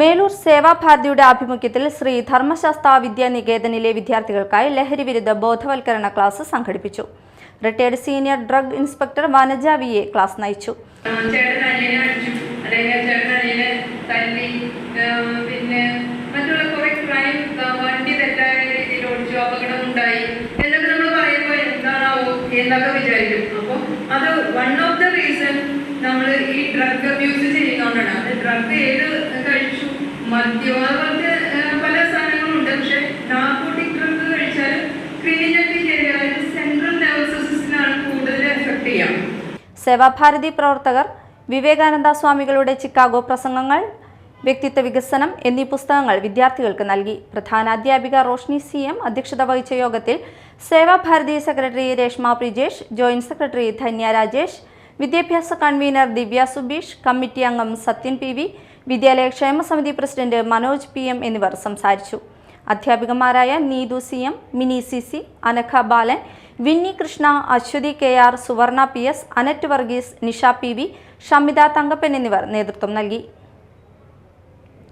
മേലൂർ സേവാഭാരതിയുടെ ആഭിമുഖ്യത്തിൽ ശ്രീ ധർമ്മശാസ്ത്ര വിദ്യാനികേതനിലെ വിദ്യാർത്ഥികൾക്കായി ലഹരി വിരുദ്ധ ബോധവൽക്കരണ ക്ലാസ് സംഘടിപ്പിച്ചു. Retired senior drug inspector Vanaja V A class നയിച്ചു. പിന്നെ മറ്റുള്ള ക്രൈം എന്നൊക്കെ നമ്മൾ പറയുമ്പോൾ അപ്പോൾ അത് വൺ ഓഫ് ദ റീസൺ നമ്മൾ ഈ ഡ്രഗ് അബ്യൂസ് ചെയ്യുന്നതുകൊണ്ടാണ്. അത് ഡ്രഗ് ഏത് പല സെൻട്രൽ കൂടുതൽ സേവാഭാരതി പ്രവർത്തകർ വിവേകാനന്ദ സ്വാമികളുടെ ചിക്കാഗോ പ്രസംഗങ്ങൾ വ്യക്തിത്വ വികസനം എന്നീ പുസ്തകങ്ങൾ വിദ്യാർത്ഥികൾക്ക് നൽകി. പ്രധാന അധ്യാപിക റോഷ്നി സി എം അധ്യക്ഷത വഹിച്ച യോഗത്തിൽ Sevabharathi secretary Reshma Prijesh joint secretary Dhanya Rajesh വിദ്യാഭ്യാസ കൺവീനർ ദിവ്യ സുബീഷ് കമ്മിറ്റി അംഗം സത്യൻ പി വിദ്യാലയ ക്ഷേമ സമിതി പ്രസിഡന്റ് മനോജ് പി എം എന്നിവർ സംസാരിച്ചു. അധ്യാപികമാരായ Neethu C M Mini C C Anakha Balan Vinni Krishna Aswathi K R Suvarna P S Anet Varghese Nisha P V Shamitha Thankappan എന്നിവർ നേതൃത്വം നൽകി.